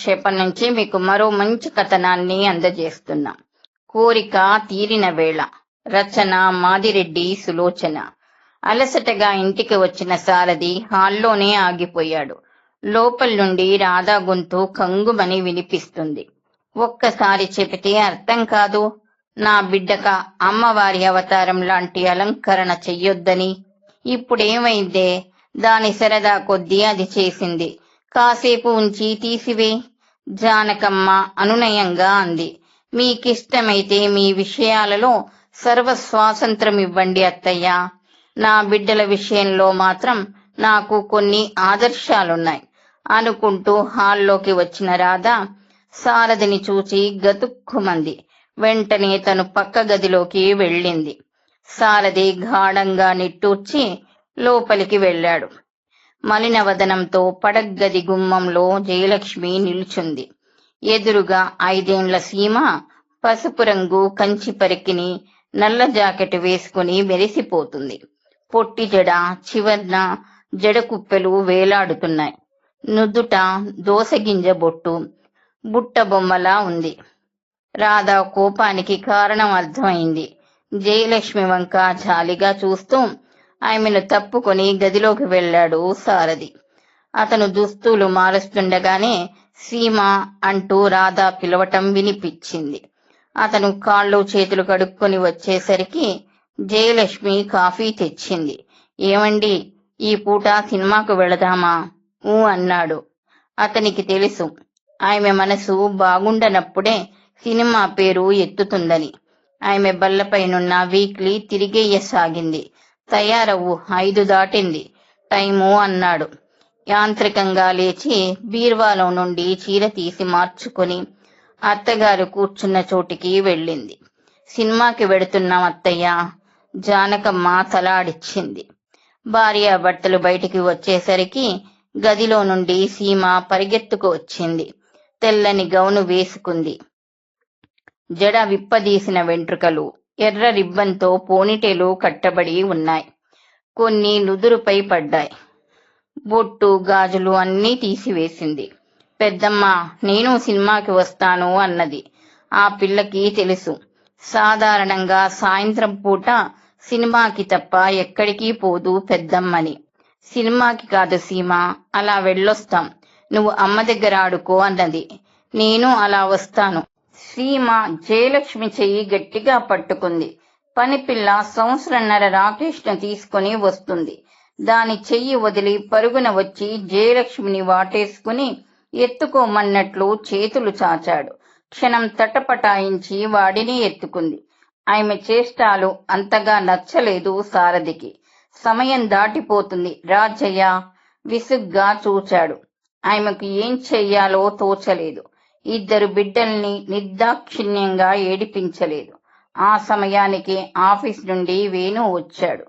క్షేపం నుంచి మీకు మరో మంచి కథనాన్ని అందజేస్తున్నాం. కోరిక తీరిన వేళ రచన మాదిరెడ్డి సులోచన. అలసటగా ఇంటికి వచ్చిన సారథి హాల్లోనే ఆగిపోయాడు. లోపల నుండి రాధా గొంతు కంగుమని వినిపిస్తుంది. ఒక్కసారి చెబితే అర్థం కాదు. నా బిడ్డక అమ్మవారి అవతారం లాంటి అలంకరణ చెయ్యొద్దని. ఇప్పుడేమైందే? దాని సరదా కొద్దీ అది చేసింది. కాసేపు ఉంచి తీసివే. జానకమ్మ అనునయంగా అంది. మీకిష్టమైతే మీ విషయాలలో సర్వ స్వాతంత్రం ఇవ్వండి అత్తయ్య. నా బిడ్డల విషయంలో మాత్రం నాకు కొన్ని ఆదర్శాలున్నాయి. అనుకుంటూ హాల్లోకి వచ్చిన రాధ సారథిని చూచి గతుక్కుమంది. వెంటనే తను పక్క గదిలోకి వెళ్ళింది. సారథి గాఢంగా నిట్టూర్చి లోపలికి వెళ్ళాడు. మలినవదనంతో పడగ్గది గుమ్మంలో జయలక్ష్మి నిలుచుంది. ఎదురుగా ఐదేండ్ల సీమ పసుపు రంగు కంచి పరికిని నల్ల జాకెట్ వేసుకుని మెరిసిపోతుంది. పొట్టి జడ చివర్న జడ కుప్పెలు వేలాడుతున్నాయి. నుదుట దోసగింజ బొట్టు బుట్ట బొమ్మలా ఉంది. రాధా కోపానికి కారణం అర్థమైంది. జయలక్ష్మి వంక జాలిగా చూస్తూ ఆమెను తప్పుకొని గదిలోకి వెళ్ళాడు సారథి. అతను దుస్తులు మారుస్తుండగానే సీమ అంటూ రాధా పిలవటం వినిపించింది. అతను కాళ్ళు చేతులు కడుక్కొని వచ్చేసరికి జయలక్ష్మి కాఫీ తెచ్చింది. ఏమండి ఈ పూట సినిమాకు వెళదామా? ఊ అన్నాడు. అతనికి తెలుసు ఆమె మనసు బాగుండనప్పుడే సినిమా పేరు ఎత్తుతుందని. ఆమె బల్లపైనున్న వీక్లీ తిరిగేయసాగింది. తయారవ్వు ఐదు దాటింది. టైము అన్నాడు. యాంత్రికంగా లేచి బీర్వాలో నుండి చీర తీసి మార్చుకుని అత్తగారు కూర్చున్న చోటికి వెళ్ళింది. సినిమాకి వెడుతున్నాం అత్తయ్య. జానకమ్మ తలాడిచ్చింది. భార్య భర్తలు బయటికి వచ్చేసరికి గదిలో నుండి సీమ పరిగెత్తుకు వచ్చింది. తెల్లని గౌను వేసుకుంది. జడ విప్పదీసిన వెంట్రుకలు ఎర్ర రిబ్బన్తో పోనిటేలు కట్టబడి ఉన్నాయి. కొన్ని నుదురుపై పడ్డాయి. బొట్టు గాజులు అన్నీ తీసివేసింది. పెద్దమ్మ నేను సినిమాకి వస్తాను అన్నది. ఆ పిల్లకి తెలుసు. సాధారణంగా సాయంత్రం పూట సినిమాకి తప్ప ఎక్కడికి పోదు పెద్దమ్మని. సినిమాకి కాదు సీమ అలా వెళ్ళొస్తాం. నువ్వు అమ్మ దగ్గర ఆడుకో అన్నది. నేను అలా వస్తాను. సీమ జయలక్ష్మి చెయ్యి గట్టిగా పట్టుకుంది. పనిపిల్ల సంవత్సరన్నర రాకేష్ను తీసుకుని వస్తుంది. దాని చెయ్యి వదిలి పరుగున వచ్చి జయలక్ష్మిని వాటేసుకుని ఎత్తుకోమన్నట్లు చేతులు చాచాడు. క్షణం తటపటాయించి వాడిని ఎత్తుకుంది. ఆమె చేష్టాలు అంతగా నచ్చలేదు సారథికి. సమయం దాటిపోతుంది. రాజయ్య విసుగ్గా చూచాడు. ఆమెకు ఏం చెయ్యాలో తోచలేదు. ఇద్దరు బిడ్డల్ని నిర్దాక్షిణ్యంగా ఏడిపించలేదు. ఆ సమయానికి ఆఫీస్ నుండి వేణు వచ్చాడు.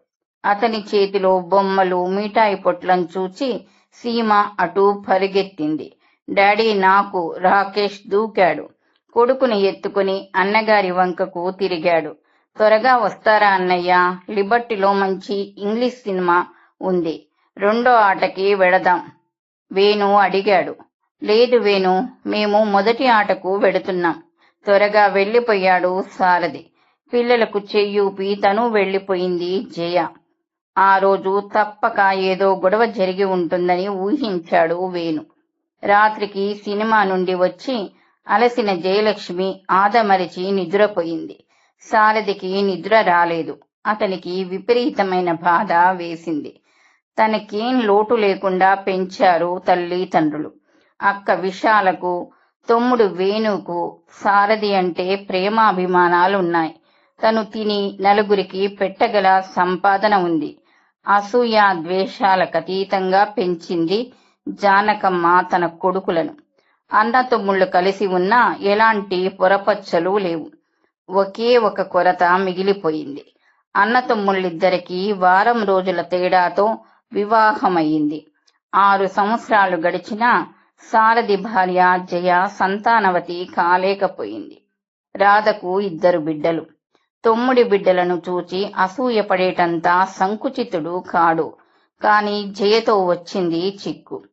అతని చేతిలో బొమ్మలు మిఠాయి పొట్లను చూచి సీమ అటు పరిగెత్తింది. డాడీ నాకు రాకేష్ దూకాడు. కొడుకుని ఎత్తుకుని అన్నగారి వంకకు తిరిగాడు. త్వరగా వస్తారా అన్నయ్య? లిబర్టీలో మంచి ఇంగ్లీష్ సినిమా ఉంది. రెండో ఆటకి వెడదాం వేణు అడిగాడు. లేదు వేణు మేము మొదటి ఆటకు వెడుతున్నాం. త్వరగా వెళ్ళిపోయాడు సారథి. పిల్లలకు చెయ్యూపి తను వెళ్ళిపోయింది జయ. ఆ రోజు తప్పక ఏదో గొడవ జరిగి ఉంటుందని ఊహించాడు వేణు. రాత్రికి సినిమా నుండి వచ్చి అలసిన జయలక్ష్మి ఆదమరిచి నిద్రపోయింది. సారథికి నిద్ర రాలేదు. అతనికి విపరీతమైన బాధ వేసింది. తనకేం లోటు లేకుండా పెంచారు తల్లి తండ్రులు అక్క విశాలకు తమ్ముడు వేణుకు సారథి అంటే ప్రేమాభిమానాలున్నాయి. తను తిని నలుగురికి పెట్టగల సంపాదన ఉంది. అసూయ ద్వేషాలకు అతీతంగా పెంచింది జానకమ్మ తన కొడుకులను. అన్నతమ్ముళ్ళు కలిసి ఉన్నా ఎలాంటి పొరపచ్చలు లేవు. ఒకే ఒక కొరత మిగిలిపోయింది. అన్నతమ్ముళ్ళిద్దరికీ వారం రోజుల తేడాతో వివాహమయ్యింది. ఆరు సంవత్సరాలు గడిచినా సారథి భార్య జయ సంతానవతి కాలేకపోయింది. రాధకు ఇద్దరు బిడ్డలు. తొమ్మిడి బిడ్డలను చూచి అసూయపడేటంత సంకుచితుడు కాడు. కాని జయతో వచ్చింది చిక్కు.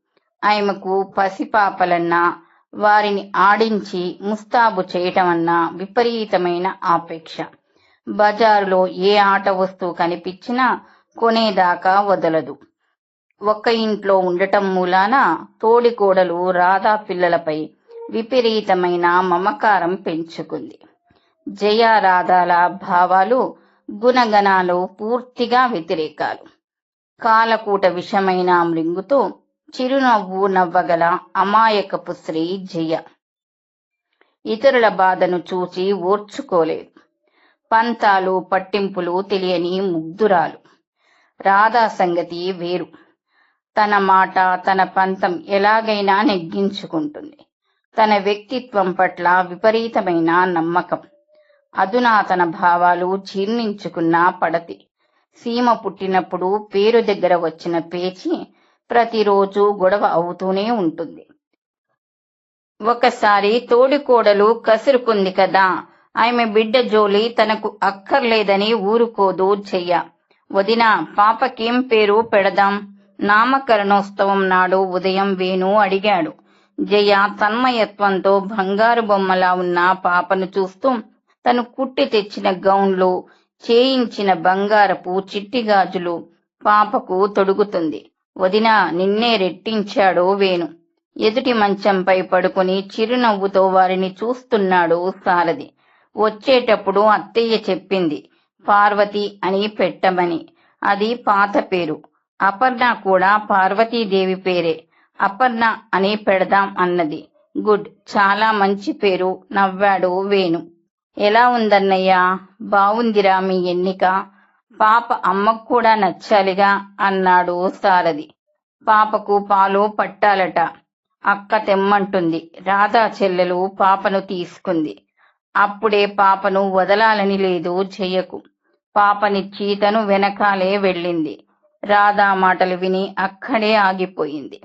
ఆమెకు పసిపాపలన్నా వారిని ఆడించి ముస్తాబు చేయటమన్నా విపరీతమైన ఆపేక్ష. బజారులో ఏ ఆట వస్తువు కనిపించినా కొనేదాకా వదలదు. ఒక్క ఇంట్లో ఉండటం మూలాన తోడికోడలు రాధా పిల్లలపై విపరీతమైన మమకారం పెంచుకుంది. జయ రాధాల భావాలు గుణగణాలు పూర్తిగా వ్యతిరేకాలు. కాలకూట విషమైన మృంగుతో చిరునవ్వు నవ్వగల అమాయకపు స్త్రీ జయ. ఇతరుల బాధను చూసి ఓర్చుకోలేదు. పంతాలు పట్టింపులు తెలియని ముగ్ధురాలు. రాధా సంగతి వేరు. తన మాట తన పంతం ఎలాగైనా నెగ్గించుకుంటుంది. తన వ్యక్తిత్వం పట్ల విపరీతమైన నమ్మకం. అధునాతన భావాలు జీర్ణించుకున్న పడతి. సీమ పుట్టినప్పుడు పేరు దగ్గర వచ్చిన పేచి ప్రతిరోజు గొడవ అవుతూనే ఉంటుంది. ఒకసారి తోడికోడలు కసురుకుంది కదా ఆమె బిడ్డ జోలి తనకు అక్కర్లేదని ఊరుకోదు చెయ్య. వదిన పాపకేం పేరు పెడదాం? నామకరణోత్సవం నాడు ఉదయం వేణు అడిగాడు. జయ తన్మయత్వంతో బంగారు బొమ్మలా ఉన్న పాపను చూస్తూ తను కుట్టి తెచ్చిన గౌన్లు చేయించిన బంగారపు చిట్టి గాజులు పాపకు తొడుగుతుంది. వదిన నిన్నే రెట్టించాడు వేణు. ఎదుటి మంచంపై పడుకుని చిరునవ్వుతో వారిని చూస్తున్నాడు సారథి. వచ్చేటప్పుడు అత్తయ్య చెప్పింది పార్వతి అని పెట్టమని. అది పాత పేరు. అపర్ణ కూడా పార్వతీదేవి పేరే. అపర్ణ అని పెడదాం అన్నది. గుడ్. చాలా మంచి పేరు. నవ్వాడు వేణు. ఎలా ఉందన్నయ్యా? బావుందిరా మీ ఎన్నిక. పాప అమ్మకు కూడా నచ్చాలిగా అన్నాడు సారథి. పాపకు పాలు పట్టాలట. అక్క తెమ్మంటుంది. రాధా చెల్లెలు పాపను తీసుకుంది. అప్పుడే పాపను వదలాలని లేదు చెయ్యకు. పాపనిచ్చి తను వెనకాలే వెళ్ళింది. రాధా మాటలు విని అక్కడే ఆగిపోయింది.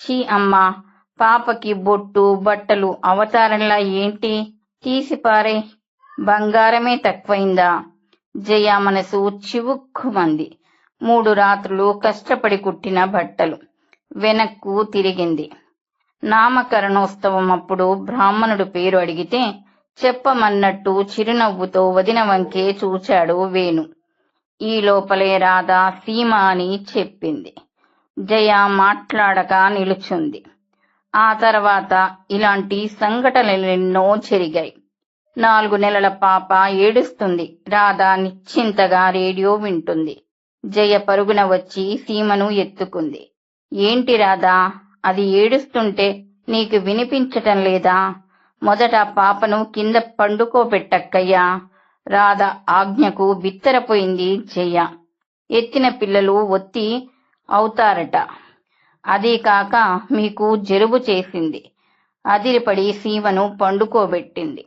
చీ అమ్మా పాపకి బొట్టు బట్టలు అవతారంలా ఏంటి? తీసిపారే. బంగారమే తక్కువైందా? జయ మనసు చివుక్కుమంది. మూడు రాత్రులు కష్టపడి కుట్టిన బట్టలు. వెనక్కు తిరిగింది. నామకరణోత్సవం అప్పుడు బ్రాహ్మణుడు పేరు అడిగితే చెప్పమన్నట్టు చిరునవ్వుతో వదిన వంకే చూచాడు వేణు. ఈ లోపలే రాధ సీమ అని చెప్పింది. జయ మాట్లాడక నిలుచుంది. ఆ తర్వాత ఇలాంటి సంఘటనలెన్నో జరిగాయి. నాలుగు నెలల పాప ఏడుస్తుంది. రాధ నిశ్చింతగా రేడియో వింటుంది. జయ పరుగున వచ్చి సీమను ఎత్తుకుంది. ఏంటి రాధా? అది ఏడుస్తుంటే నీకు వినిపించటం లేదా? మొదట పాపను కింద పండుకోబెట్టక్కయ్యా. రాధ ఆజ్ఞకు బిత్తరపోయింది జయ. ఎత్తిన పిల్లలు ఒత్తి అవుతారట. అదే కాక మీకు జలుబు చేసింది. అదిరిపడి సీమను పండుకోబెట్టింది.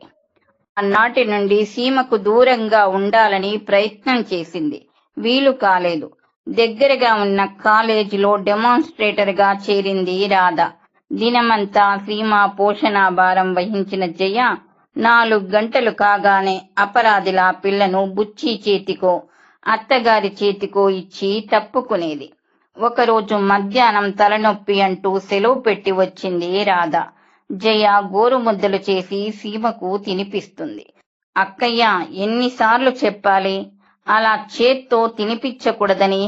అన్నాటి నుండి సీమకు దూరంగా ఉండాలని ప్రయత్నం చేసింది. వీలు కాలేదు. దగ్గరగా ఉన్న కాలేజీలో డెమాన్స్ట్రేటర్గా చేరింది రాధ. దినమంతా సీమ పోషణ భారం వహించిన జయ నాలుగు గంటలు కాగానే అపరాధిలా పిల్లను బుచ్చి చేతికో అత్తగారి చేతికో ఇచ్చి తప్పుకునేది. ఒకరోజు మధ్యాహ్నం తలనొప్పి అంటూ సెలవు పెట్టి వచ్చింది రాధ. జయ గోరుముద్దలు చేసి సీమకు తినిపిస్తుంది. అక్కయ్య ఎన్నిసార్లు చెప్పాలి? అలా చేత్తో తినిపించకూడదని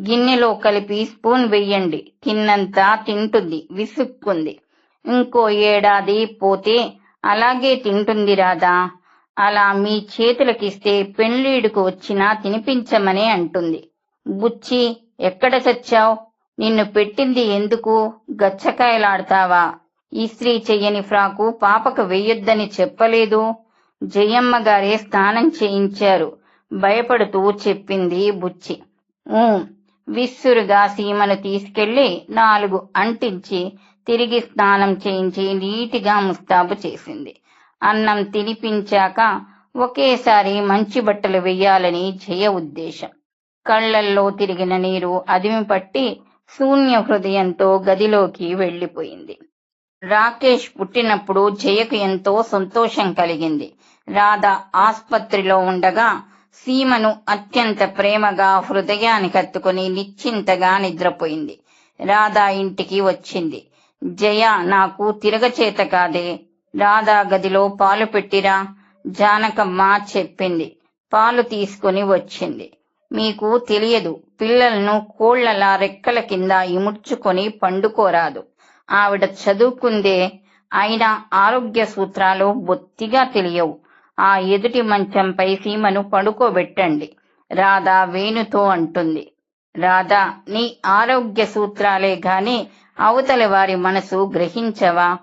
గిన్నెలో కలిపి స్పూన్ వెయ్యండి. తిన్నంతా తింటుంది విసుక్కుంది. ఇంకో ఏడాది పోతే అలాగే తింటుంది రాదా అలా మీ చేతులకిస్తే పెళ్ళిడుకు వచ్చినా తినిపించమనే అంటుంది. బుచ్చి ఎక్కడ చచ్చావు? నిన్ను పెట్టింది ఎందుకు? గచ్చకాయలాడతావా? ఇస్త్రీ చెయ్యని ఫ్రాకు పాపకు వెయ్యొద్దని చెప్పలేదు. జయమ్మ గారే స్నానం చేయించారు. భయపడుతూ చెప్పింది బుచ్చి. విస్సురుగా సీమను తీసుకెళ్ళి నాలుగు అంటించి తిరిగి స్నానం చేయించి నీటిగా ముస్తాబు చేసింది. అన్నం తినిపించాక ఒకేసారి మంచి బట్టలు వెయ్యాలని జయ ఉద్దేశం. కళ్ళల్లో తిరిగిన నీరు అదిమి పట్టి శూన్య హృదయంతో గదిలోకి వెళ్ళిపోయింది రాకేష్ పుట్టినప్పుడు జయకు ఎంతో సంతోషం కలిగింది. రాధ ఆస్పత్రిలో ఉండగా సీమను అత్యంత ప్రేమగా హృదయానికి హత్తుకుని నిశ్చింతగా నిద్రపోయింది. రాధ ఇంటికి వచ్చింది. జయ నాకు తిరగచేత కాదే రాధా గదిలో పాలు పెట్టిరా. జానకమ్మ చెప్పింది. పాలు తీసుకొని వచ్చింది. మీకు తెలియదు పిల్లలను కోళ్ళలా రెక్కల కింద ఇముడ్చుకొని పండుకోరాదు. ఆవిడ చదువుకుందే. అయినా ఆరోగ్య సూత్రాలు బొత్తిగా తెలియవు. ఆ ఎదుటి మంచంపై సీమను పడుకోబెట్టండి. రాధా వేణుతో అంటుంది. రాధా నీ ఆరోగ్య సూత్రాలే గాని అవతలి వారి మనసు గ్రహించవా?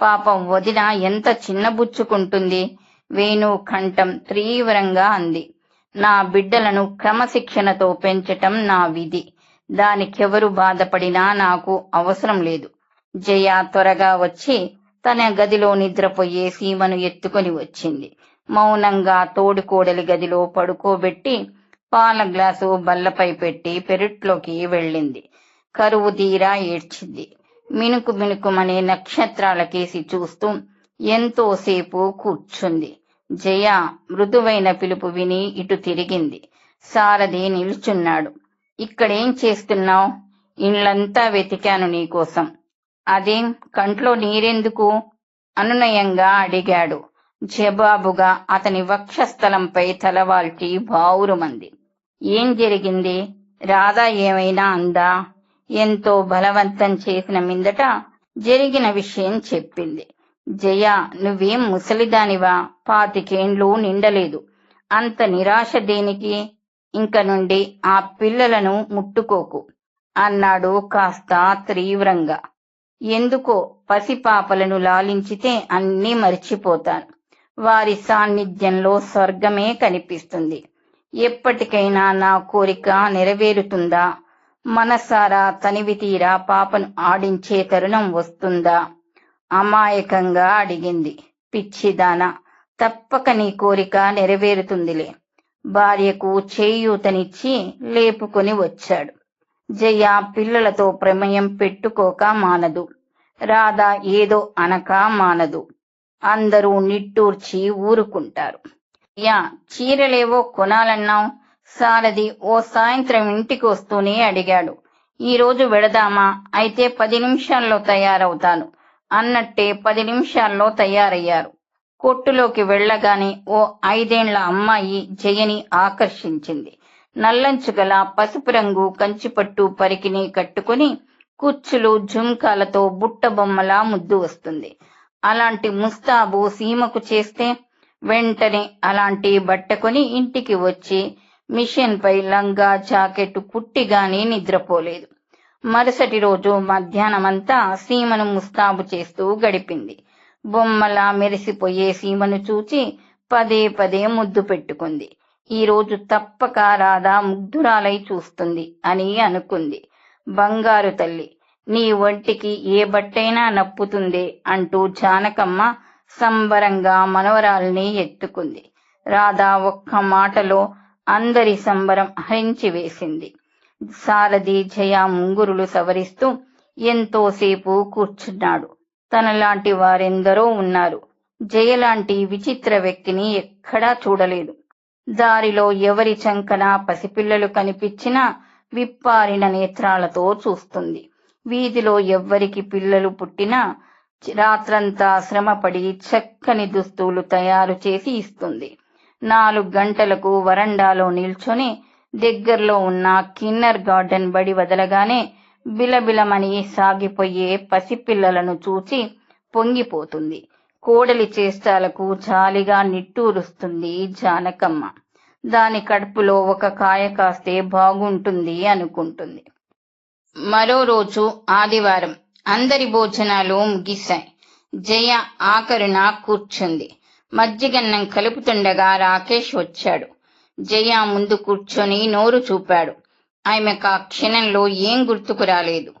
పాపం వదిన ఎంత చిన్నబుచ్చుకుంటుంది వేణు కంఠం తీవ్రంగా అంది. నా బిడ్డలను క్రమశిక్షణతో పెంచటం నా విధి. దానికెవరు బాధపడినా నాకు అవసరం లేదు. జయ త్వరగా వచ్చి తన గదిలో నిద్రపోయే సీమను ఎత్తుకొని వచ్చింది. మౌనంగా తోడుకోడలి గదిలో పడుకోబెట్టి పాల గ్లాసు బల్లపై పెట్టి పెరట్లోకి వెళ్ళింది. కరువు తీరా ఏడ్చింది. మినుకు మినుకుమనే నక్షత్రాలకేసి చూస్తూ ఎంతోసేపు కూర్చుంది. జయ మృదువైన పిలుపు విని ఇటు తిరిగింది. సారథి నిల్చున్నాడు. ఇక్కడేం చేస్తున్నావు? ఇళ్ళంతా వెతికాను నీకోసం. అదేం కంట్లో నీరెందుకు? అనునయంగా అడిగాడు. జవాబుగా అతని వక్షస్థలంపై తలవాల్చి బావురుమంది. ఏం జరిగింది? రాధా ఏమైనా అందా? ఎంతో బలవంతం చేసిన మిందట జరిగిన విషయం చెప్పింది. జయ నువ్వేం ముసలిదానివా? పాతికేండ్లు నిండలేదు. అంత నిరాశ దేనికి? ఇంక నుండి ఆ పిల్లలను ముట్టుకోకు అన్నాడు కాస్త తీవ్రంగా. ఎందుకో పసిపాపలను లాలించితే అన్నీ మర్చిపోతాను. వారి సాన్నిధ్యంలో స్వర్గమే కనిపిస్తుంది. ఎప్పటికైనా నా కోరిక నెరవేరుతుందా? మనసారా తనివి తీరా పాపను ఆడించే తరుణం వస్తుందా? అమాయకంగా అడిగింది పిచ్చిదాన తప్పక నీ కోరిక నెరవేరుతుందిలే. భార్యకు చేయూతనిచ్చి లేపుకొని వచ్చాడు. జయ పిల్లలతో ప్రమేయం పెట్టుకోక మానదు. రాధ ఏదో అనక మానదు. అందరూ నిట్టూర్చి ఊరుకుంటారు. యా చీరలేవో కొనాలన్నావు? సారథి ఓ సాయంత్రం ఇంటికి వస్తూనే అడిగాడు. ఈ రోజు వెడదామా? అయితే పది నిమిషాల్లో తయారవుతాను. అన్నట్టే పది నిమిషాల్లో తయారయ్యారు. కొట్టులోకి వెళ్ళగానే ఓ ఐదేండ్ల అమ్మాయి జయని ఆకర్షించింది. నల్లంచు గల పసుపు రంగు కంచిపట్టు పరికిని కట్టుకుని కుచ్చులు జుంకాలతో బుట్ట బొమ్మలా ముద్దు వస్తుంది. అలాంటి ముస్తాబు సీమకు చేస్తే వెంటనే అలాంటి బట్ట కొని ఇంటికి వచ్చి మిషన్ పై లంగా జాకెట్ కుట్టిగాని నిద్రపోలేదు. మరుసటి రోజు మధ్యాహ్నమంతా సీమను ముస్తాబు చేస్తూ గడిపింది. బొమ్మలా మెరిసిపోయే సీమను చూచి పదే పదే ముద్దు పెట్టుకుంది. ఈ రోజు తప్పక రాధా ముగ్ధురాలై చూస్తుంది అని అనుకుంది. బంగారు తల్లి నీ ఒంటికి ఏ బట్టైనా నప్పుతుందే అంటూ జానకమ్మ సంబరంగా మనవరాల్ని ఎత్తుకుంది. రాధా ఒక్క మాటలో అందరి సంబరం హరించి వేసింది. సారథి జయ ముంగురులు సవరిస్తూ ఎంతోసేపు కూర్చున్నాడు. తనలాంటి వారెందరో ఉన్నారు. జయలాంటి విచిత్ర వ్యక్తిని ఎక్కడా చూడలేదు. దారిలో ఎవరి చంకన పసిపిల్లలు కనిపించినా విప్పారిన నేత్రాలతో చూస్తుంది. వీధిలో ఎవ్వరికి పిల్లలు పుట్టినా రాత్రంతా శ్రమపడి చక్కని దుస్తులు తయారు చేసి ఇస్తుంది. నాలుగు గంటలకు వరండాలో నిల్చొని దగ్గరలో ఉన్న కిన్నర్ గార్డెన్ బడి వదలగానే బిలబిలమని సాగిపోయే పసిపిల్లలను చూచి పొంగిపోతుంది. కోడలి చేష్టాలకు జాలిగా నిట్టూరుస్తుంది జానకమ్మ. దాని కడుపులో ఒక కాయ కాస్తే బాగుంటుంది అనుకుంటుంది. మరో రోజు ఆదివారం అందరి భోజనాలు ముగిశాయి. జయ ఆఖరున కూర్చుంది. మజ్జిగన్నం కలుపుతుండగా రాకేష్ వచ్చాడు. జయ ముందు కూర్చొని నోరు చూపాడు. ఆమెకు ఆ క్షణంలో ఏం గుర్తుకు రాలేదు.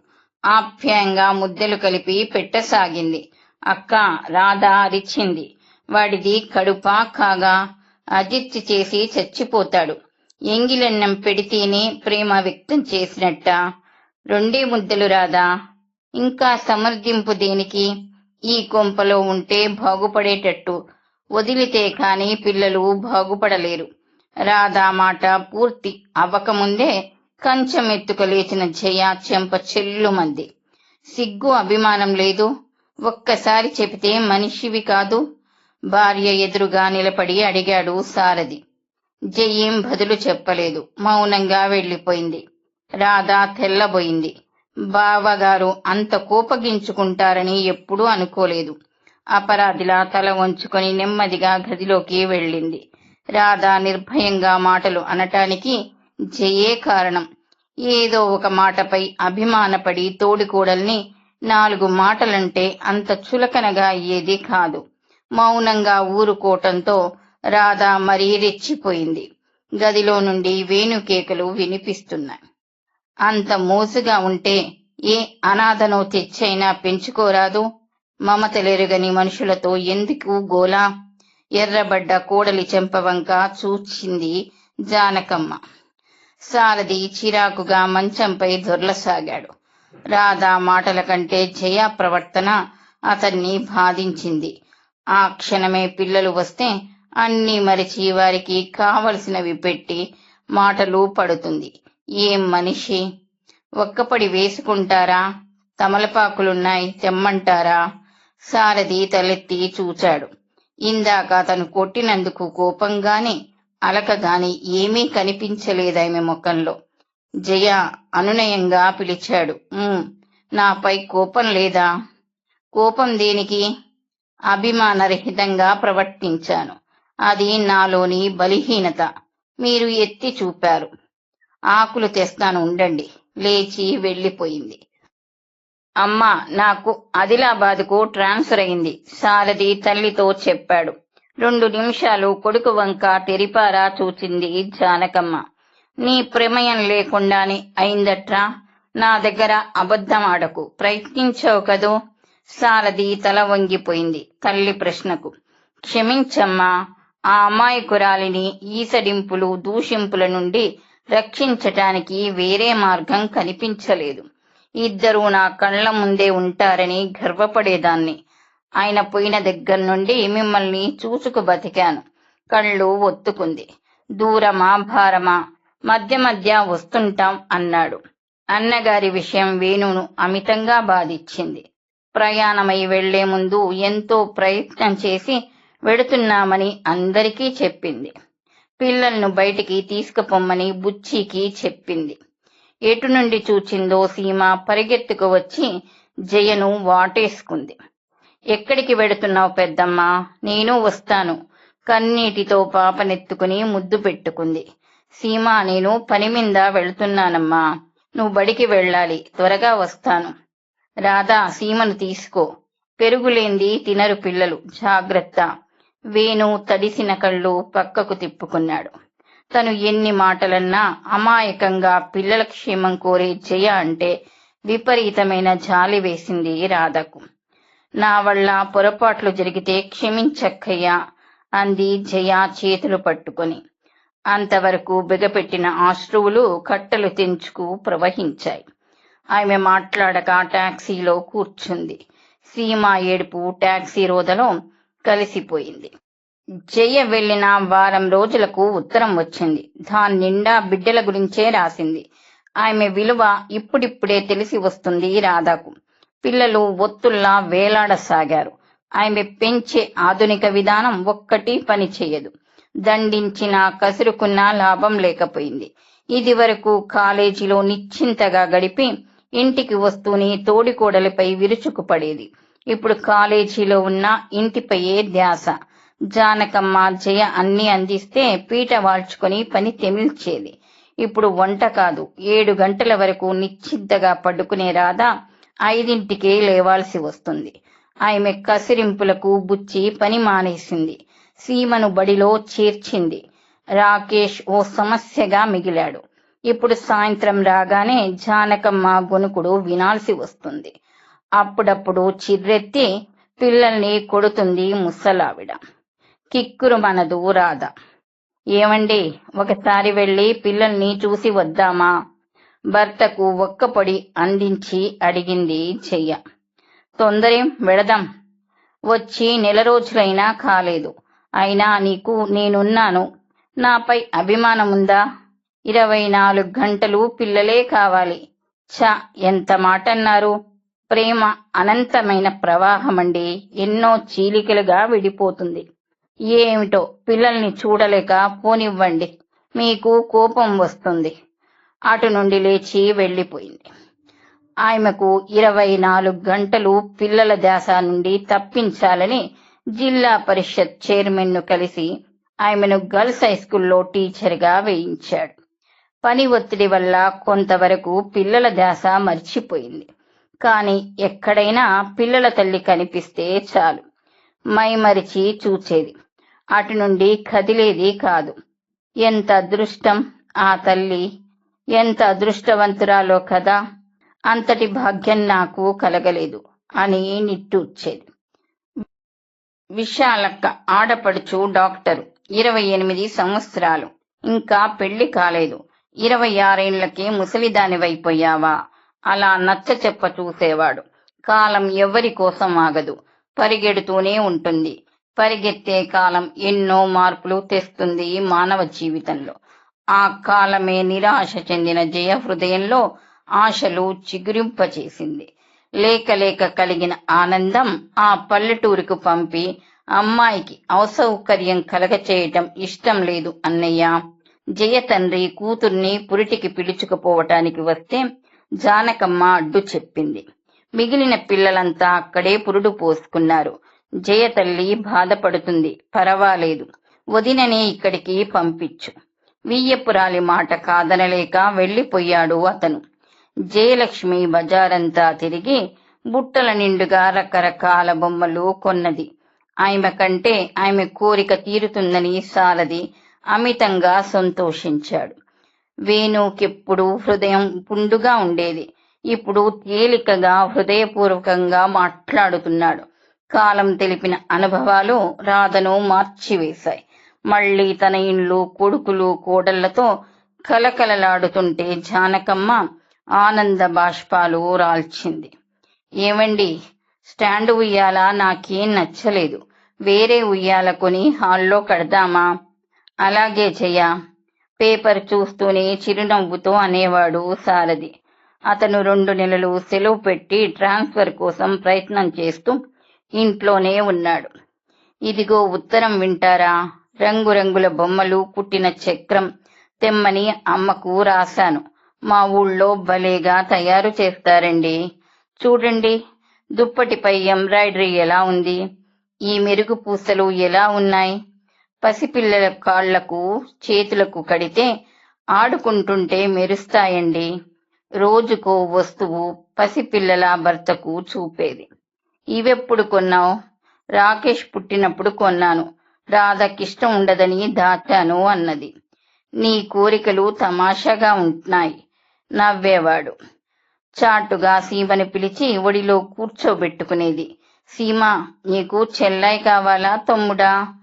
ఆప్యాయంగా ముద్దలు కలిపి పెట్టసాగింది. అక్క రాధ అరిచింది. వాడిది కడుపా కాగా అజిత్ చేసి చచ్చిపోతాడు. ఎంగిలన్నం పెడితేనే ప్రేమ వ్యక్తం చేసినట్ట. రెండే ముద్దలు రాదా ఇంకా సమర్థింపు దేనికి? ఈ కొంపలో ఉంటే బాగుపడేటట్టు. వదిలితే కాని పిల్లలు బాగుపడలేరు. రాధా మాట పూర్తి అవ్వకముందే కంచం ఎత్తుక లేచిన జయ చెంప చెల్లుమంది సిగ్గు అభిమానం లేదు. ఒక్కసారి చెబితే మనిషివి కాదు. భార్య ఎదురుగా నిలబడి అడిగాడు సారథి. జయీం బదులు చెప్పలేదు. మౌనంగా వెళ్ళిపోయింది రాధా తెల్లబోయింది. బావగారు అంత కోపగించుకుంటారని ఎప్పుడూ అనుకోలేదు. అపరాధిలా తల వంచుకొని నెమ్మదిగా గదిలోకి వెళ్ళింది. రాధ నిర్భయంగా మాటలు అనటానికి జయే కారణం. ఏదో ఒక మాటపై అభిమానపడి తోడికోడల్ని నాలుగు మాటలంటే అంత చులకనగా అయ్యేది కాదు. మౌనంగా ఊరుకోవటంతో రాధ మరీ రెచ్చిపోయింది. గదిలో నుండి వేణుకేకలు వినిపిస్తున్నాయి. అంత మోసుగా ఉంటే ఏ అనాథనో తెచ్చైనా పెంచుకోరాదు. మమతలెరుగని మనుషులతో ఎందుకు గోలా? ఎర్రబడ్డ కోడలి చెంపవంక చూచింది జానకమ్మ. సారథి చిరాకుగా మంచంపై దొర్లసాగాడు. రాధా మాటల కంటే జయ ప్రవర్తన అతన్ని బాధించింది. ఆ క్షణమే పిల్లలు వస్తే అన్నీ మరిచి వారికి కావలసినవి పెట్టి మాటలు పడుతుంది. ఏం మనిషి? ఒక్కపడి వేసుకుంటారా? తమలపాకులున్నాయి తెమ్మంటారా? సారథి తలెత్తి చూచాడు. ఇందాక అతను కొట్టినందుకు కోపంగాని అలకగాని ఏమీ కనిపించలేదామె ముఖంలో. జయ అనునయంగా పిలిచాడు. నాపై కోపం లేదా? కోపం దేనికి? అభిమానరహితంగా ప్రవర్తించాను. అది నాలోని బలహీనత. మీరు ఎత్తి చూపారు. ఆకులు తెస్తాను ఉండండి. లేచి వెళ్ళిపోయింది. అమ్మా నాకు ఆదిలాబాద్కు ట్రాన్స్ఫర్ అయింది సారథి తల్లితో చెప్పాడు. రెండు నిమిషాలు కొడుకు వంక తెరిపారా చూచింది జానకమ్మ. నీ ప్రమేయం లేకుండానే అయిందట్రా? నా దగ్గర అబద్ధం ఆడకు ప్రయత్నించావు కదూ? సారథి తల వంగిపోయింది తల్లి ప్రశ్నకు. క్షమించమ్మా ఆ అమాయకురాలిని ఈసడింపులు దూషింపుల నుండి రక్షించటానికి వేరే మార్గం కనిపించలేదు. ఇద్దరూ నా కళ్ళ ముందే ఉంటారని గర్వపడేదాన్ని. ఆయన పోయిన దగ్గర నుండి మిమ్మల్ని చూసుకు బతికాను. కళ్ళు ఒత్తుకుంది. దూరమా భారమా? మధ్య మధ్య వస్తుంటాం అన్నాడు. అన్నగారి విషయం వేణును అమితంగా బాధించింది. ప్రయాణమై వెళ్ళే ముందు ఎంతో ప్రయత్నం చేసి వెడుతున్నామని అందరికీ చెప్పింది. పిల్లలను బయటికి తీసుకుపోమ్మని బుచ్చికి చెప్పింది. ఎటు నుండి చూచిందో సీమ పరిగెత్తుకు వచ్చి జయను వాటేసుకుంది. ఎక్కడికి వెడుతున్నావు పెద్దమ్మ? నేను వస్తాను. కన్నీటితో పాపనెత్తుకుని ముద్దు పెట్టుకుంది. సీమ నేను పని మీద వెళ్తున్నానమ్మా. నువ్వు బడికి వెళ్ళాలి. త్వరగా వస్తాను. రాధా సీమను తీసుకో. పెరుగులేంది తినరు పిల్లలు. జాగ్రత్త. వేణు తడిసిన కళ్ళు పక్కకు తిప్పుకున్నాడు. తను ఎన్ని మాటలన్నా అమాయకంగా పిల్లల క్షేమం కోరే జయ అంటే విపరీతమైన జాలి వేసింది రాధకు. నా వల్ల పొరపాట్లు జరిగితే క్షమించక్కయ్యా అంది జయ చేతులు పట్టుకొని. అంతవరకు బిగపెట్టిన ఆశ్రువులు కట్టలు తెంచుకు ప్రవహించాయి. ఆమె మాట్లాడక టాక్సీలో కూర్చుంది. సీమ ఏడుపు టాక్సీ రోదలో కలిసిపోయింది. జయ వెళ్ళిన వారం రోజులకు ఉత్తరం వచ్చింది. దాని నిండా బిడ్డల గురించే రాసింది. ఆమె విలువ ఇప్పుడిప్పుడే తెలిసి వస్తుంది రాధాకు. పిల్లలు ఒత్తుల్లా వేలాడసాగారు. ఆమె పెంచే ఆధునిక విధానం ఒక్కటి పని చేయదు దండించిన కసురుకున్న లాభం లేకపోయింది. ఇది వరకు కాలేజీలో నిశ్చింతగా గడిపి ఇంటికి వస్తూనే తోడికోడలిపై విరుచుకుపడేది. ఇప్పుడు కాలేజీలో ఉన్న ఇంటిపైయే ధ్యాస. జానకమ్మ జయ అన్ని అందిస్తే పీట వాల్చుకొని పని తెమిల్చేది. ఇప్పుడు వంట కాదు. ఏడు గంటల వరకు నిశ్చిద్దగా పడుకునే రాధ ఐదింటికే లేవాల్సి వస్తుంది. ఆమె కసిరింపులకు బుచ్చి పని మానేసింది. సీమను బడిలో చేర్చింది. రాకేష్ ఓ సమస్యగా మిగిలాడు. ఇప్పుడు సాయంత్రం రాగానే జానకమ్మ గొనుకుడు వినాల్సి వస్తుంది. అప్పుడప్పుడు చిర్రెత్తి పిల్లల్ని కొడుతుంది ముసలావిడ. కిక్కురు మనదు రాధ ఏమండి ఒకసారి వెళ్ళి పిల్లల్ని చూసి వద్దామా? భర్తకు ఒక్క పొడి అందించి అడిగింది చెయ్య. తొందరేం వెళదాం. వచ్చి నెల రోజులైనా కాలేదు. అయినా నీకు నేనున్నాను. నాపై అభిమానముందా ఇరవై నాలుగు గంటలు పిల్లలే కావాలి. చ ఎంత మాట అన్నారు ప్రేమ అనంతమైన ప్రవాహమండి. ఎన్నో చీలికలుగా విడిపోతుంది. ఏమిటో పిల్లల్ని చూడలేక పోనివ్వండి. మీకు కోపం వస్తుంది. అటు నుండి లేచి వెళ్ళిపోయింది. ఆమెకు ఇరవై నాలుగు గంటలు పిల్లల ధ్యాస నుండి తప్పించాలని జిల్లా పరిషత్ చైర్మన్ను కలిసి ఆమెను గర్ల్స్ హై స్కూల్లో టీచర్గా వేయించాడు. పని ఒత్తిడి వల్ల కొంతవరకు పిల్లల ధ్యాస మర్చిపోయింది. కానీ ఎక్కడైనా పిల్లల తల్లి కనిపిస్తే చాలు. మైమరిచి చూచేది. అటు నుండి కదిలేది కాదు. ఎంత అదృష్టం ఆ తల్లి. ఎంత అదృష్టవంతురాలో కదా. అంతటి భాగ్యం నాకు కలగలేదు అని నిట్టూర్చేది. విశాలక్క ఆడపడుచు డాక్టరు. ఇరవై ఎనిమిది సంవత్సరాలు. ఇంకా పెళ్ళి కాలేదు. ఇరవై ఆరేళ్ళకే ముసలిదానివైపోయావా? అలా నచ్చ చెప్ప చూసేవాడు. కాలం ఎవ్వరి కోసం ఆగదు. పరిగెడుతూనే ఉంటుంది. పరిగెత్తే కాలం ఎన్నో మార్పులు తెస్తుంది మానవ జీవితంలో. ఆ కాలమే నిరాశ చెందిన జయ హృదయంలో ఆశలు చిగురింపచేసింది. లేక లేక కలిగిన ఆనందం ఆ పల్లెటూరుకు పంపి అమ్మాయికి అసౌకర్యం కలగచేయటం ఇష్టం లేదు అన్నయ్య. జయ తండ్రి కూతుర్ని పురిటికి పిలుచుకుపోవటానికి వస్తే జానకమ్మ అడ్డు చెప్పింది. మిగిలిన పిల్లలంతా అక్కడే పురుడు పోసుకున్నారు. జయ తల్లి బాధపడుతుంది. పర్వాలేదు. వదిననే ఇక్కడికి పంపించు. వియ్యపురాలి మాట కాదనలేక వెళ్ళిపోయాడు అతను. జయలక్ష్మి బజారంతా తిరిగి బుట్టల నిండుగా రకరకాల బొమ్మలు కొన్నది. ఆమె కంటే ఆమె కోరిక తీరుతుందని సారది అమితంగా సంతోషించాడు. వేణుకెప్పుడు హృదయం పుండుగా ఉండేది. ఇప్పుడు తేలికగా హృదయపూర్వకంగా మాట్లాడుతున్నాడు. కాలం తెలిపిన అనుభవాలు రాధను మార్చివేశాయి. మళ్ళీ తన ఇండ్లు కొడుకులు కోడళ్ళతో కలకలలాడుతుంటే జానకమ్మ ఆనంద బాష్పాలు రాల్చింది. ఏమండి స్టాండ్ ఉయ్యాల? నాకేం నచ్చలేదు. వేరే ఉయ్యాల కొని హాల్లో కడదామా? అలాగే చెయ్య పేపర్ చూస్తూనే చిరునవ్వుతో అనేవాడు సారథి. అతను రెండు నెలలు సెలవు పెట్టి ట్రాన్స్ఫర్ కోసం ప్రయత్నం చేస్తూ ఇంట్లోనే ఉన్నాడు. ఇదిగో ఉత్తరం వింటారా? రంగురంగుల బొమ్మలు కుట్టిన చక్రం తెమ్మని అమ్మకు రాశాను. మా ఊళ్ళో భలేగా తయారు చేస్తారండి. చూడండి దుప్పటిపై ఎంబ్రాయిడరీ ఎలా ఉంది? ఈ మెరుగు పూసలు ఎలా ఉన్నాయి? పసిపిల్లల కాళ్ళకు చేతులకు కడితే ఆడుకుంటుంటే మెరుస్తాయండి. రోజుకో వస్తువు పసిపిల్లల భర్తకు చూపేది. ఇవెప్పుడు కొన్నావు? రాకేష్ పుట్టినప్పుడు కొన్నాను. రాధకిష్టం ఉండదని దాచాను అన్నది. నీ కోరికలు తమాషాగా ఉంటున్నాయి. నవ్వేవాడు. చాటుగా సీమని పిలిచి ఒడిలో కూర్చోబెట్టుకునేది. సీమ నీకు చెల్లాయి కావాలా తమ్ముడా?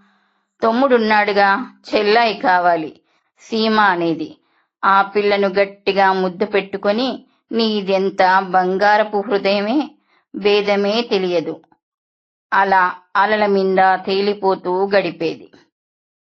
తమ్ముడున్నాడుగా చెల్లాయి కావాలి. సీమ అనేది ఆ పిల్లను గట్టిగా ముద్దు పెట్టుకొని నీదెంత బంగారపు హృదయమే? భేదమే తెలియదు. అలా అలల మీద తేలిపోతూ గడిపేది.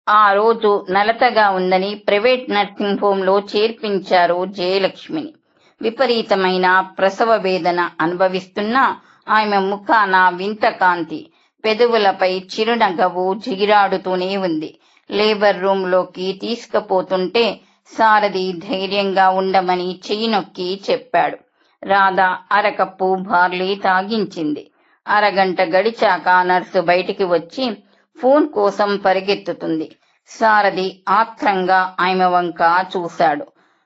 ఆ రోజు నలతగా ఉందని ప్రైవేట్ నర్సింగ్ హోమ్లో చేర్పించారు జయలక్ష్మిని. విపరీతమైన ప్రసవ వేదన అనుభవిస్తున్న ఆమె ముఖాన వింత కాంతి. పెదవులపై చిరునగవు జిగిరాడుతూనే ఉంది. లేబర్ రూమ్లోకి తీసుకుపోతుంటే సారథి ధైర్యంగా ఉండమని చెయ్యి నొక్కి చెప్పాడు. రాధ అరకప్పు బార్లీ తాగించింది. అరగంట గడిచాక నర్సు బయటికి వచ్చి ఫోన్ కోసం పరిగెత్తుతుంది. సారథి ఆత్రంగా ఆమె వంక చూశాడు.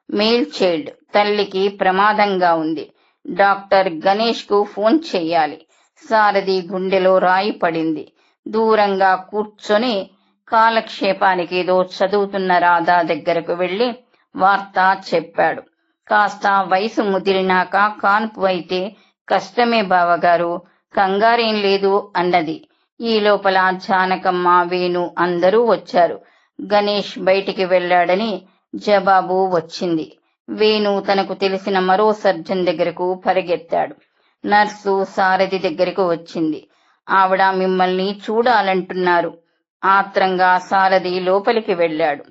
మేల్ చైల్డ్ తల్లికి ప్రమాదంగా ఉంది. డాక్టర్ గణేష్కు ఫోన్ చెయ్యాలి. సారథి గుండెలో రాయి పడింది. దూరంగా కూర్చొని కాలక్షేపానికి ఏదో చదువుతున్న రాధా దగ్గరకు వెళ్ళి వార్త చెప్పాడు. కాస్త వయసు ముదిరినాక కాన్పు అయితే కష్టమే బావగారు కంగారేం లేదు అన్నది. ఈ లోపల జానకమ్మ వేణు అందరూ వచ్చారు. గణేష్ బయటికి వెళ్ళాడని జవాబు వచ్చింది. వేణు తనకు తెలిసిన మరో సర్జన్ దగ్గరకు పరిగెత్తాడు. నర్సు సారథి దగ్గరకు వచ్చింది. ఆవిడ మిమ్మల్ని చూడాలంటున్నారు. ఆత్రంగా సారథి లోపలికి వెళ్ళాడు.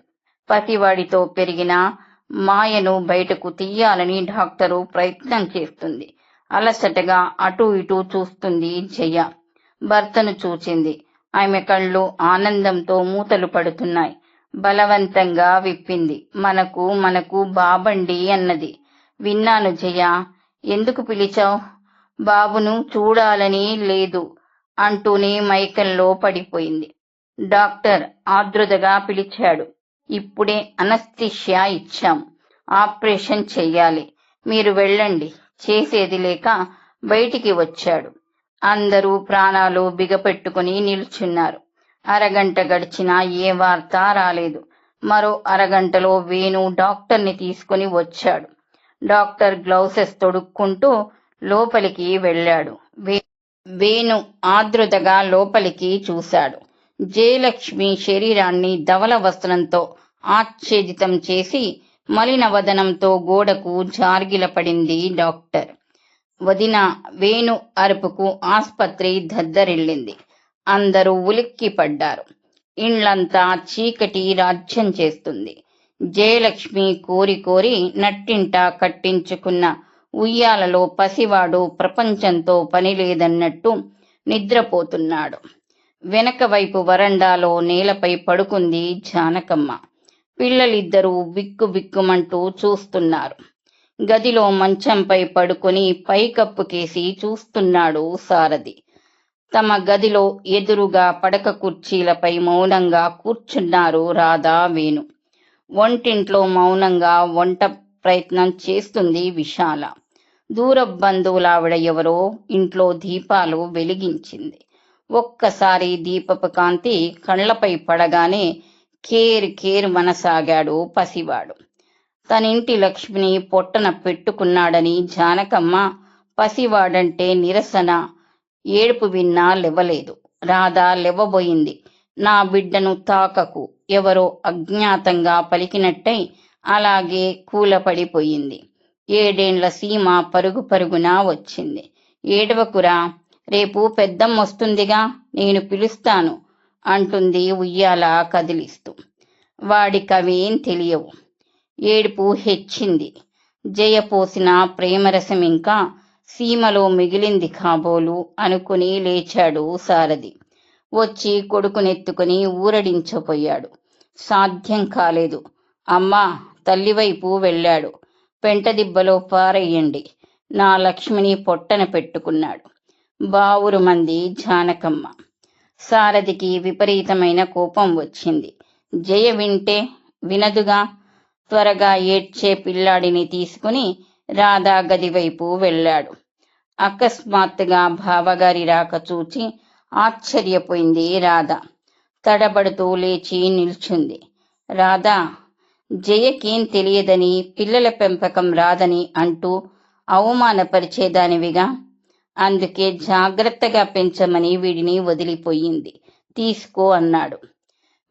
పసివాడితో పెరిగిన మాయను బయటకు తీయాలని డాక్టరు ప్రయత్నం చేస్తుంది. అలసటగా అటూ ఇటూ చూస్తుంది జయ. భర్తను చూచింది. ఆమె కళ్ళు ఆనందంతో మూతలు పడుతున్నాయి. బలవంతంగా విప్పింది. మనకు మనకు బాబండి అన్నది. విన్నాను జయ. ఎందుకు పిలిచావు? బాబును చూడాలని లేదు అంటూనే మైకంలో పడిపోయింది. డాక్టర్ ఆదృతగా పిలిచాడు. ఇప్పుడే అనస్థిష్యా ఇచ్చాం. ఆపరేషన్ చెయ్యాలి. మీరు వెళ్ళండి. చేసేది లేక బయటికి వచ్చాడు. అందరూ ప్రాణాలు బిగపెట్టుకుని నిల్చున్నారు. అరగంట గడిచినా ఏ వార్త రాలేదు. మరో అరగంటలో వేణు డాక్టర్ని తీసుకుని వచ్చాడు. డాక్టర్ గ్లౌసెస్ తొడుక్కుంటూ లోపలికి వెళ్ళాడు. వే- వేణు ఆద్రుతగా లోపలికి చూశాడు. జయలక్ష్మి శరీరాన్ని ధవల వస్త్రంతో ఆచ్ఛేదితం చేసి మలిన వదనంతో గోడకు జార్గిలపడింది డాక్టర్. వదిన వేణు అరుపుకు ఆస్పత్రి దద్దరిల్లింది. అందరూ ఉలిక్కి పడ్డారు. ఇండ్లంతా చీకటి రాజ్యం చేస్తుంది. జయలక్ష్మి కోరి కోరి నట్టింట కట్టించుకున్న ఉయ్యాలలో పసివాడు ప్రపంచంతో పని లేదన్నట్టు నిద్రపోతున్నాడు. వెనక వైపు వరండాలో నేలపై పడుకుంది జానకమ్మ. పిల్లలిద్దరూ బిక్కు బిక్కుమంటూ చూస్తున్నారు. గదిలో మంచంపై పడుకొని పైకప్పుకేసి చూస్తున్నాడు సారథి. తమ గదిలో ఎదురుగా పడక కుర్చీలపై మౌనంగా కూర్చున్నారు రాధా వేణు. వంటింట్లో మౌనంగా వంట ప్రయత్నం చేస్తుంది విశాల. దూర బంధువులావిడ ఎవరో ఇంట్లో దీపాలు వెలిగించింది. ఒక్కసారి దీపపు కాంతి కళ్ళపై పడగానే కేర్ కేర్ మనసాగాడు పసివాడు. తనింటి లక్ష్మిని పొట్టన పెట్టుకున్నాడని జానకమ్మ పసివాడంటే నిరసన. ఏడుపు విన్నా లెవ్వలేదు రాధా లెవ్వబోయింది నా బిడ్డను తాకకు. ఎవరో అజ్ఞాతంగా పలికినట్టై అలాగే కూలపడిపోయింది. ఏడేండ్ల సీమ పరుగు పరుగున వచ్చింది. ఏడవకురా? రేపు పెద్దమ్మ వస్తుందిగా నేను పిలుస్తాను అంటుంది ఉయ్యాల కదిలిస్తూ. వాడికవేం తెలియవు. ఏడుపు హెచ్చింది. జయ పోసిన ప్రేమరసం ఇంకా సీమలో మిగిలింది కాబోలు అనుకుని లేచాడు సారథి. వచ్చి కొడుకునెత్తుకుని ఊరడించపోయాడు సాధ్యం కాలేదు. అమ్మా తల్లివైపు వెళ్ళాడు. పెంటదిబ్బలో పారెయ్యండి నా లక్ష్మిని పొట్టన పెట్టుకున్నాడు. బావురు మంది జానకమ్మ. సారథికి విపరీతమైన కోపం వచ్చింది. జయ వింటే వినదుగా త్వరగా ఏడ్చే పిల్లాడిని తీసుకుని రాధా గది వైపు వెళ్ళాడు. అకస్మాత్తుగా బావగారి రాక చూచి ఆశ్చర్యపోయింది రాధ. తడబడుతూ లేచి నిల్చుంది. రాధా జయకేం తెలియదని పిల్లల పెంపకం రాదని అంటూ అవమానపరిచేదానివిగా అందుకే జాగ్రత్తగా పెంచమని వీడిని వదిలిపోయింది. తీసుకో అన్నాడు.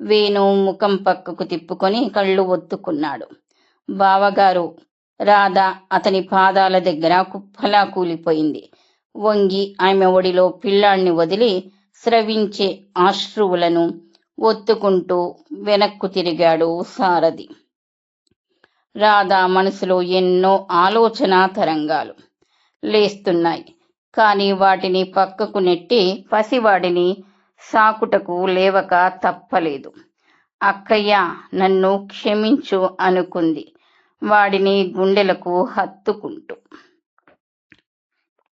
వేణు ముఖం పక్కకు తిప్పుకొని కళ్ళు ఒత్తుకున్నాడు. బావగారు రాధ అతని పాదాల దగ్గర కుప్పలా కూలిపోయింది. వంగి ఆమె ఒడిలో పిల్లాణ్ణి వదిలి స్రవించే ఆశ్రువులను ఒత్తుకుంటూ వెనక్కు తిరిగాడు సారథి. రాధ మనసులో ఎన్నో ఆలోచన తరంగాలు లేస్తున్నాయి. కానీ వాటిని పక్కకు నెట్టి పసివాడిని సాకుటకు లేవక తప్పలేదు. అక్కయ్య నన్ను క్షమించు అనుకుంది. వాడిని గుండెలకు హత్తుకుంటూ.